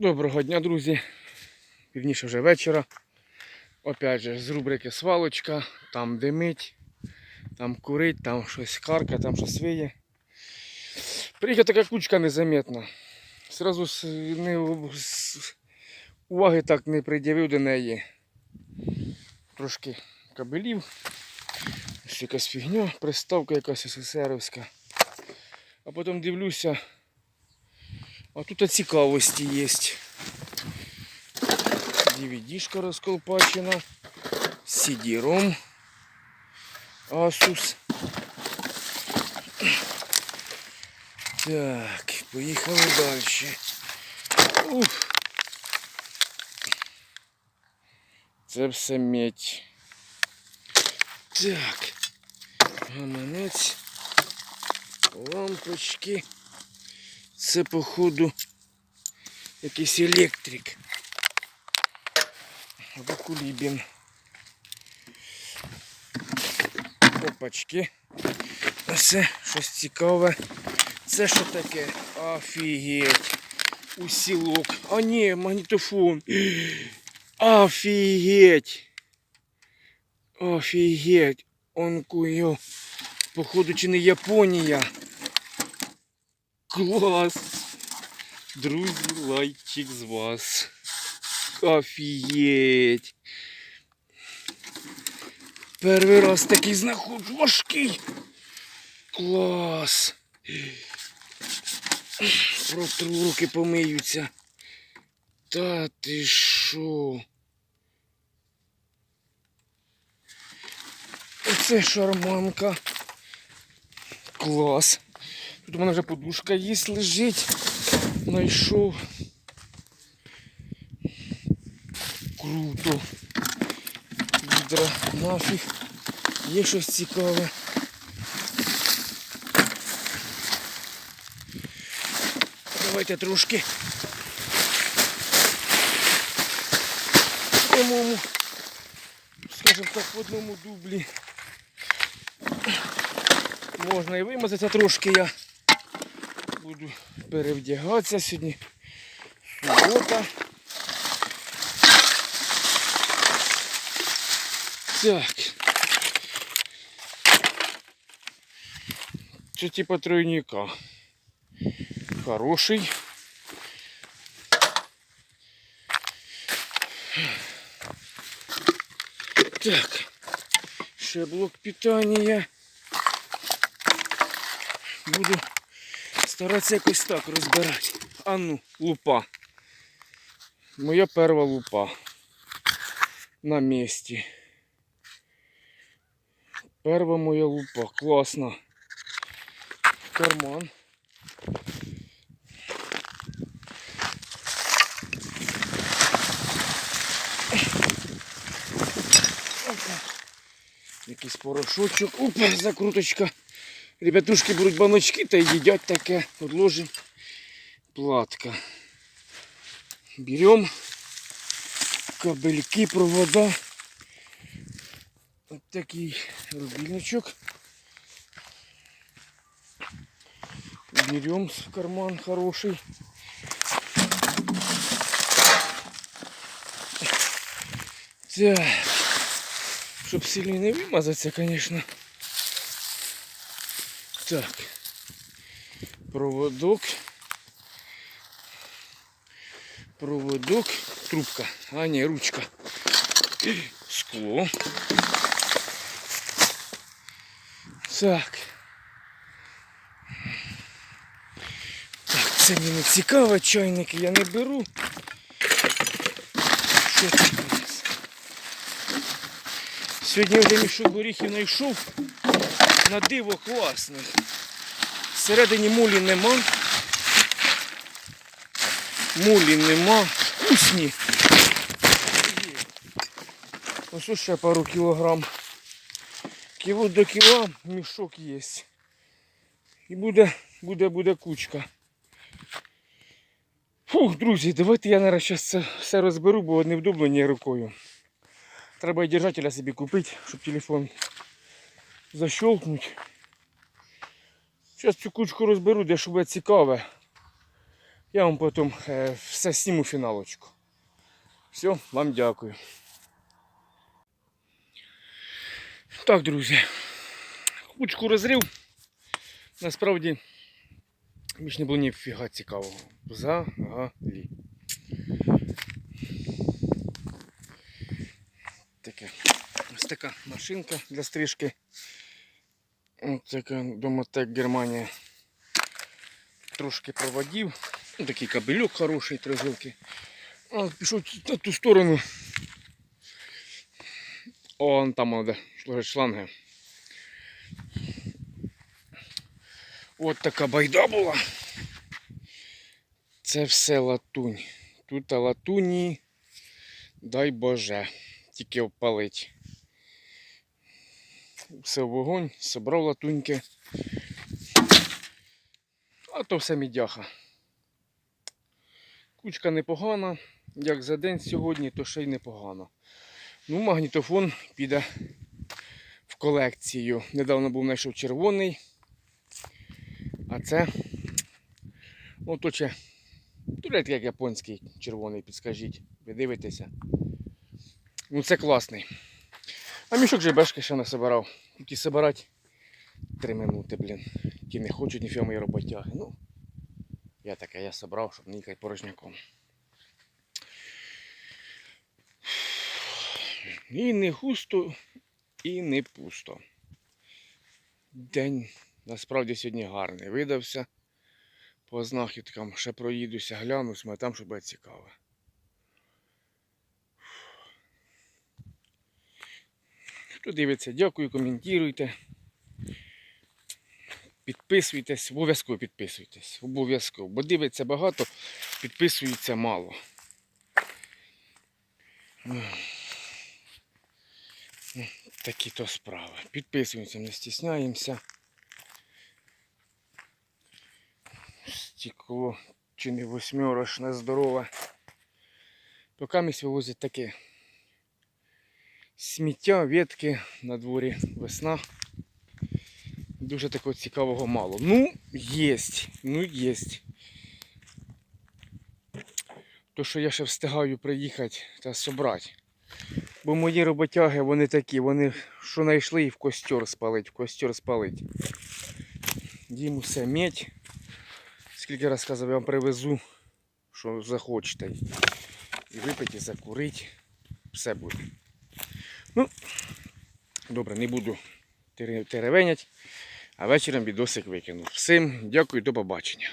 Доброго дня, друзі. Півніше вже вечора. Опять же, з рубрики свалочка, там димить, там курить, там щось карка, там щось виє. Приїхала така кучка незаметна. Сразу с- не, с- уваги так не пред'явив до неї. Трошки кабелів. Ось якась фігня, приставка якась СССРівська. А потім дивлюся, а тут цікавості є. DVD-шка розколпачена. CD-ROM. Asus. Так, поїхали далі. Ух. Це все медь. Так. Гаманець. Лампочки. Це походу якийсь електрик. Або кулібін. Опачки. Це щось цікаве. Це що таке? Офігеть. Усілок. А ні, магнітофон. Офігеть. Офігеть. Он куйо. Походу, чи не Японія. Клас. Друзі, лайчик з вас. Офігеть. Перший раз такий знаходжу важкий. Клас. Протру руки помиються. Та ти що? Оце шарманка. Клас. Тут у мене вже подушка є, лежить. Знайшов. Круто. Відра нафіг. Є щось цікаве. Давайте трошки. В прямому, скажімо так, в одному дублі. Можна і вимазатися трошки я Буду перевдягатися сьогодні. Субота. Так. Це типа тройника. Хороший. Так. Ще блок питання. Буду старатися якось так розбирати. А ну, лупа. Моя перша лупа. На місці. Перша моя лупа. Класно. Карман. Якийсь порошочок. Опа, закруточка. Ребятушки беруть баночки та й їдять таке. Подложим. Платка. Берем кабельки, провода. Ось такий рубільничок. Берем в карман хороший. Так. Щоб сильно не вимазатися, конечно. Так. Проводок. Проводок. Трубка. А, не, ручка. Скло. Так. Так, це мені не цікаво, чайники я не беру. Що тут у нас? Сьогодні вже мішок горіхів знайшов. На диво класних. Всередині мулі нема. Мулі нема. Вкусні. Ось ще пару кілограм. Кіло до кіла мішок є. І буде, буде, буде кучка. Фух, друзі, давайте я зараз це все розберу, бо невдобно ні рукою. Треба і держателя собі купити, щоб телефон защелкнути. Зараз цю кучку розберу, де що буде цікаве. Я вам потім е, все сніму фіналочку. Все, вам дякую. Так, друзі. Кучку розрив. Насправді більш не було ніфіга цікавого. Взагалі. Таке. Ось така машинка для стрижки. Ось така Домотек Германія. Трошки проводів. Ну, такий кабельок хороший, три жилки. Пішов на ту сторону. О, там вона, де шланги. От така байда була. Це все латунь. Тут латуні, дай Боже, тільки обпалить. Все в вогонь, собрав латуньки. А то все мідяха. Кучка непогана. Як за день сьогодні, то ще й непогано. Ну, магнітофон піде в колекцію. Недавно був знайшов червоний. А це оточе. Турет як японський червоний, підскажіть. Ви дивитеся. Ну це класний. А мішок жебешки ще не собирав. Тільки собирати 3 минути, блін. Ті не хочуть ніфіга мої роботяги. Ну, я таке, я собрав, щоб не їхати порожняком. І не густо, і не пусто. День насправді сьогодні гарний. Видався. По знахідкам ще проїдуся, глянусь, а там що буде цікаве. Хто дивиться, дякую, коментуйте. Підписуйтесь, обов'язково підписуйтесь. Обов'язково. Бо дивиться багато, підписується мало. Такі то справи. Підписуємося, не стісняємося. Стекло чи не восьмерочне, здорове. Поки місць вивозять таке. Сміття, ветки на дворі, весна. Дуже такого цікавого мало. Ну, єсть, ну єсть. То, що я ще встигаю приїхати та собрати. Бо мої роботяги, вони такі, вони що знайшли і в костер спалить, в костер спалить. Їм усе медь. Скільки раз сказав, я вам привезу, що захочете. І випити, і закурити. Все буде. Ну, добре, не буду теревенять, а вечором відосик викину. Всім дякую, до побачення.